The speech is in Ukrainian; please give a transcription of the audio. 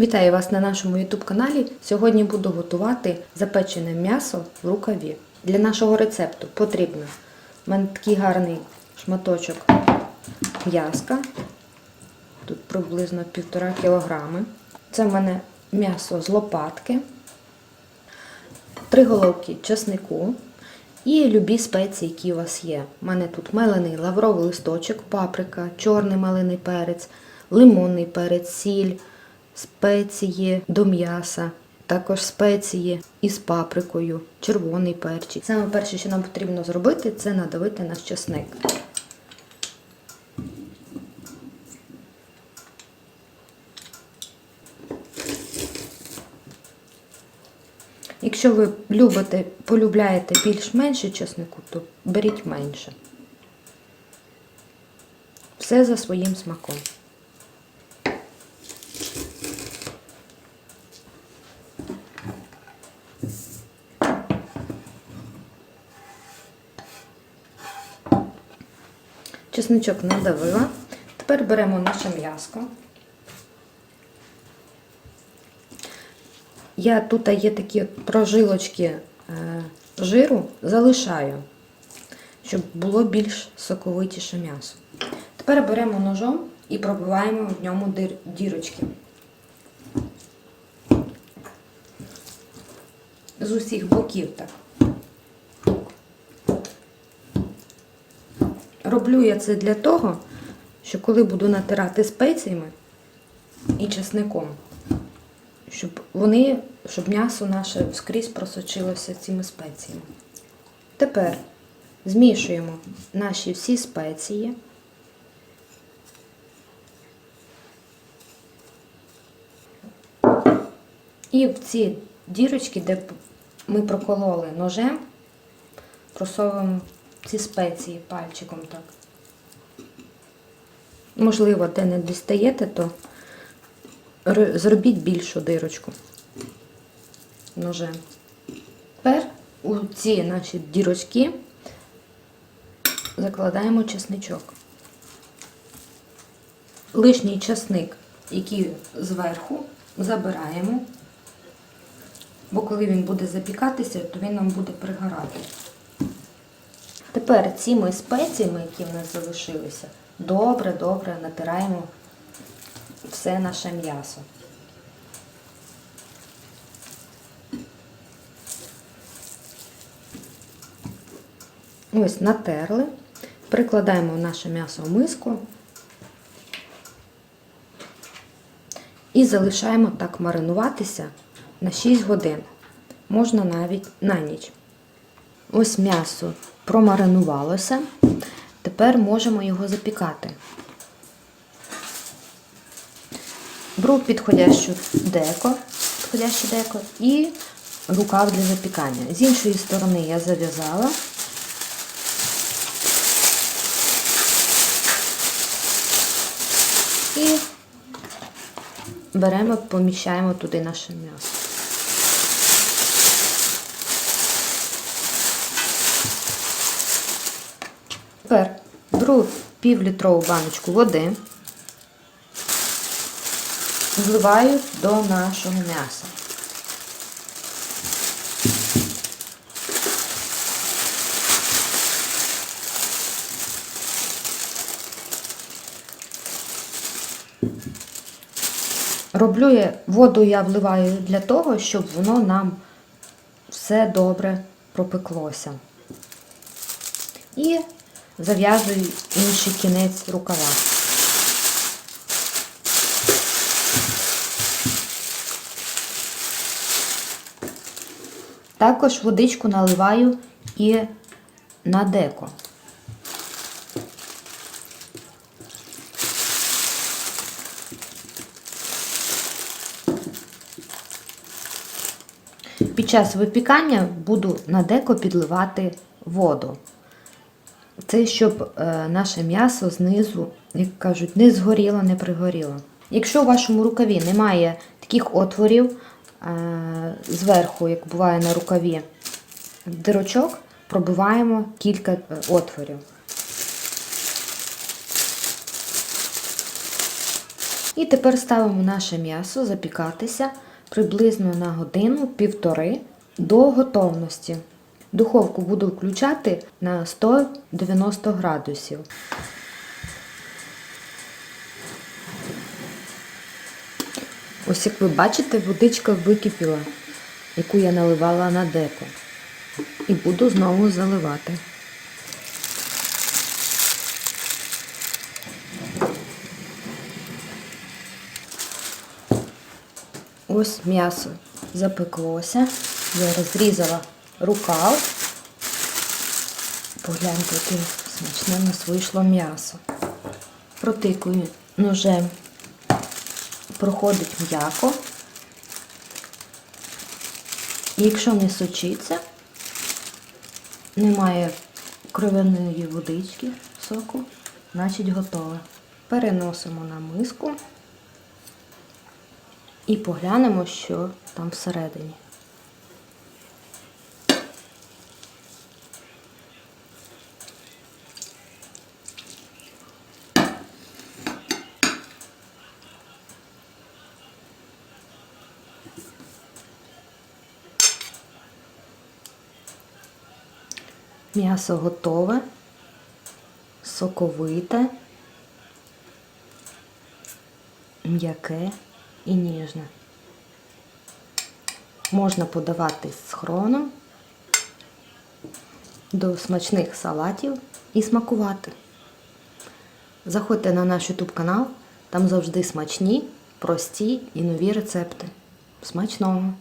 Вітаю вас на нашому YouTube каналі. Сьогодні буду готувати запечене м'ясо в рукаві. Для нашого рецепту потрібно в мене такий гарний шматочок м'яска. Тут приблизно 1,5 кг. Це в мене м'ясо з лопатки, три головки чеснику і любі спеції, які у вас є. У мене тут мелений лавровий листочок, паприка, чорний мелений перець, лимонний перець, сіль, спеції до м'яса, також спеції із паприкою, червоний перчик. Саме перше, що нам потрібно зробити, це надавити наш чесник. Якщо ви любите, полюбляєте більш менше чеснику, то беріть менше. Все за своїм смаком. Чесничок надавила. Тепер беремо наше м'яско. Я тут є такі прожилочки е, жиру, залишаю, щоб було більш соковитіше м'ясо. Тепер беремо ножом і пробиваємо в ньому дірочки. З усіх боків так. Роблю я це для того, що коли буду натирати спеціями і чесником, щоб вони, щоб м'ясо наше скрізь просочилося цими спеціями. Тепер змішуємо наші всі спеції. І в ці дірочки, де ми прокололи ножем, просовуємо ці спеції пальчиком так. Можливо, де не дістаєте, то зробіть більшу дирочку ножем. Тепер у ці наші дірочки закладаємо чесничок. Лишній чесник, який зверху, забираємо, бо коли він буде запікатися, то він нам буде пригорати. Тепер цими спеціями, які в нас залишилися, добре-добре натираємо все наше м'ясо. Ось натерли, прикладаємо наше м'ясо в миску і залишаємо так маринуватися на 6 годин. Можна навіть на ніч. Ось м'ясо промаринувалося. Тепер можемо його запікати. Беру підходящу деко, підходяще деко і рукав для запікання. З іншої сторони я зав'язала. І беремо, поміщаємо туди наше м'ясо. Тепер беру півлітрову баночку води, вливаю до нашого м'яса. Роблю я воду я вливаю для того, щоб воно нам все добре пропеклося. І зав'язую інший кінець рукава. Також водичку наливаю і на деко. Під час випікання буду на деко підливати воду. Це щоб е, наше м'ясо знизу, як кажуть, не згоріло, не пригоріло. Якщо у вашому рукаві немає таких отворів е, зверху, як буває на рукаві, дирочок, пробиваємо кілька е, отворів. І тепер ставимо наше м'ясо запікатися приблизно на годину-півтори до готовності. Духовку буду включати на 190 градусів. Ось як ви бачите, водичка википіла, яку я наливала на деко. І буду знову заливати. Ось м'ясо запеклося. Я розрізала рукав. Погляньте, яке смачне в нас вийшло м'ясо. Протикую ножем, проходить м'яко. Якщо не сочиться, немає кровяної водички, соку, значить готове. Переносимо на миску і поглянемо, що там всередині. М'ясо готове, соковите, м'яке і ніжне. Можна подавати з хроном до смачних салатів і смакувати. Заходьте на наш YouTube канал, там завжди смачні, прості і нові рецепти. Смачного!